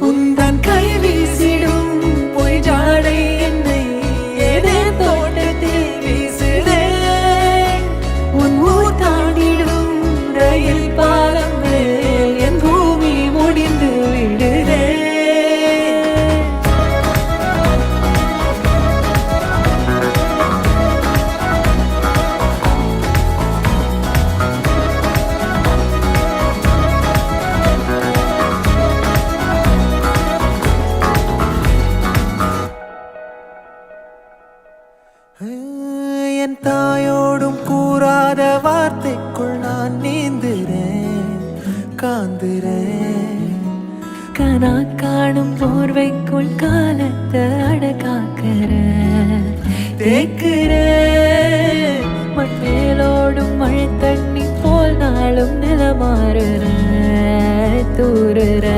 உந்தன் கை வீசிடும் பொய் ஜாடை என்னை. ஏதே தோட்டத்தில் வீசுதே. உன் ஊர் தாண்டிடும் ரயில் பாலம் என் பூமி முடிந்து என் தாயோடும் கூறாத வார்த்தைக்குள் நான் நீந்துறேன் காந்துறேன். கனா காணும் போர்வைக்குள் காலத்தை அடகாக்கிற தேக்கிறேன் மண் மேலோடும் மழை தண்ணி போல் நாளும் நிலமாறுற தூறுற